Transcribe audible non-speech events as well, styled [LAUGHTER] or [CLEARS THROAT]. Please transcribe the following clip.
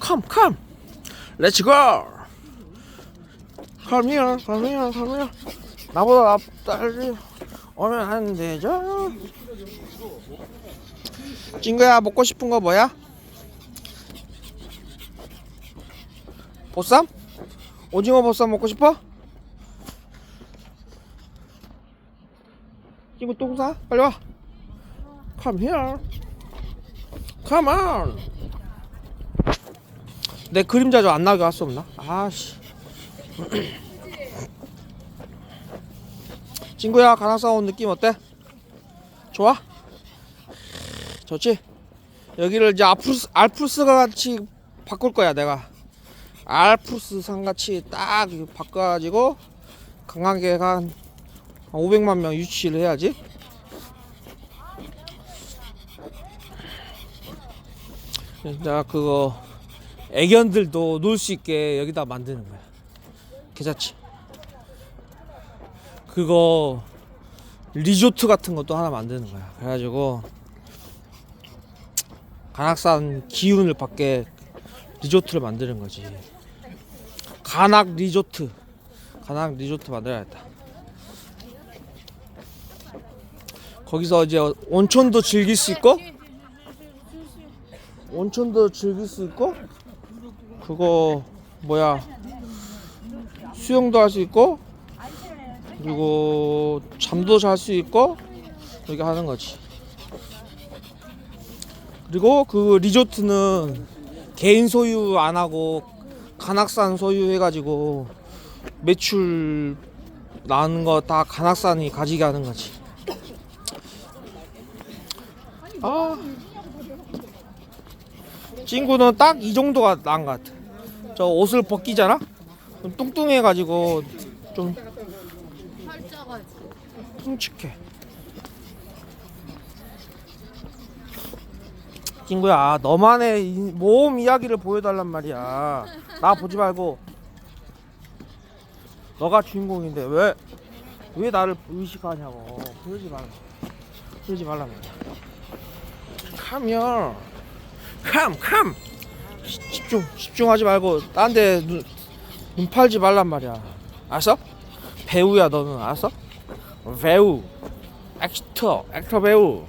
Come, come. Let's go. Come here, come here, come here. 나보다 앞달리 오면 안 되죠? 친구야 먹고 싶은 거 뭐야? 보쌈? 오징어 보쌈 먹고 싶어? 친구 똥 싸? 빨리 와. Come here. Come on. 내 그림자 좀 안 나게 할 수 없나? 아씨. [CLEARS THROAT] 친구야 가나사 온 느낌 어때? 좋아? 좋지? 여기를 이제 알프스 알프스 같이 바꿀 거야 내가. 알프스 산 같이 딱 바꿔가지고 관광객 한 500만 명 유치를 해야지. 자 그거 애견들도 놀 수 있게 여기다 만드는 거야. 괜찮지? 그거 리조트 같은 것도 하나 만드는 거야. 그래가지고 간악산 기운을 받게 리조트를 만드는 거지. 간악 리조트. 간악 리조트 만들어야겠다. 거기서 이제 온천도 즐길 수 있고 온천도 즐길 수 있고 그거 뭐야 수영도 할 수 있고 그리고 잠도 잘 수 있고 이렇게 하는 거지. 그리고 그 리조트는 개인 소유 안 하고 간악산 소유 해가지고 매출 나는 거 다 간악산이 가지게 하는 거지. 아 친구는 딱 이 정도가 나은 것 같아. 저 옷을 벗기잖아? 좀 뚱뚱해가지고 좀 흉측해. 친구야, 너만의 이- 모험 이야기를 보여달란 말이야. 나 보지 말고. 너가 주인공인데 왜, 왜 나를 의식하냐고. 그러지 말라. 그러지. Come here. Come. 시- 집중, 집중하지 말고 딴 데 눈, 눈 팔지 말란 말이야. 알았어? 배우야 너는 알았어? 배우 액터 액터 배우